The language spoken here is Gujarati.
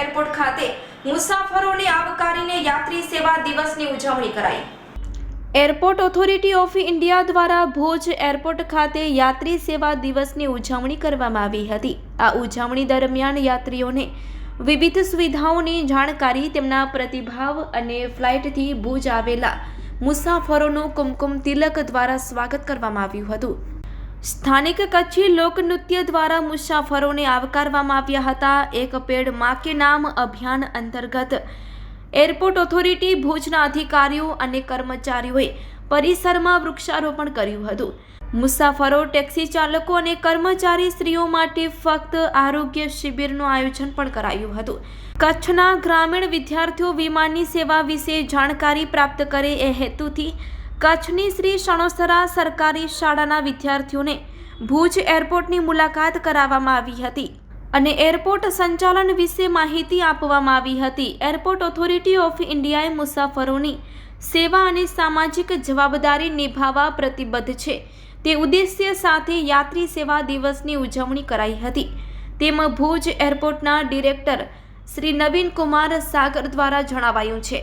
એરપોર્ટ ખાતે મુસાફરોને આવકારીને યાત્રી સેવા દિવસની ઉજવણી કરાઈ. એરપોર્ટ ઓથોરિટી ઓફ ઇન્ડિયા દ્વારા ભુજ એરપોર્ટ ખાતે યાત્રી સેવા દિવસની ઉજવણી કરવામાં આવી હતી. આ ઉજવણી દરમિયાન યાત્રીઓને વિવિધ સુવિધાઓની જાણકારી, તેમના પ્રતિભાવ અને ફ્લાઇટથી ભુજ આવેલા મુસાફરોનું કુમકુમ તિલક દ્વારા સ્વાગત કરવામાં આવ્યું હતું. સ્થાનિક કચ્છી લોકનૃત્ય દ્વારા મુસાફરોને આવકારવામાં આવ્યા હતા. એક પેડમાં કે નામ અભિયાન અંતર્ગત એરપોર્ટ ઓથોરિટી ભુજના અધિકારીઓ અને કર્મચારીઓએ પરિસરમાં વૃક્ષારોપણ કર્યું હતું. મુસાફરો, ટેક્સી ચાલકો અને કર્મચારી સ્ત્રીઓ માટે ફક્ત આરોગ્ય શિબિરનું આયોજન પણ કરાયું હતું. કચ્છના ગ્રામીણ વિદ્યાર્થીઓ વિમાનની સેવા વિશે જાણકારી પ્રાપ્ત કરે એ હેતુથી કચ્છની શ્રી સણોસરા સરકારી શાળાના વિદ્યાર્થીઓને ભુજ એરપોર્ટની મુલાકાત કરાવવામાં આવી હતી અને એરપોર્ટ સંચાલન વિશે માહિતી આપવામાં આવી હતી. એરપોર્ટ ઓથોરિટી ઓફ ઇન્ડિયાએ મુસાફરોની સેવા અને સામાજિક જવાબદારી નિભાવવા પ્રતિબદ્ધ છે. તે ઉદ્દેશ્ય સાથે યાત્રી સેવા દિવસની ઉજવણી કરાઈ હતી. તેમાં ભુજ એરપોર્ટના ડિરેક્ટર શ્રી નવીન કુમાર સાગર દ્વારા જણાવાયું છે.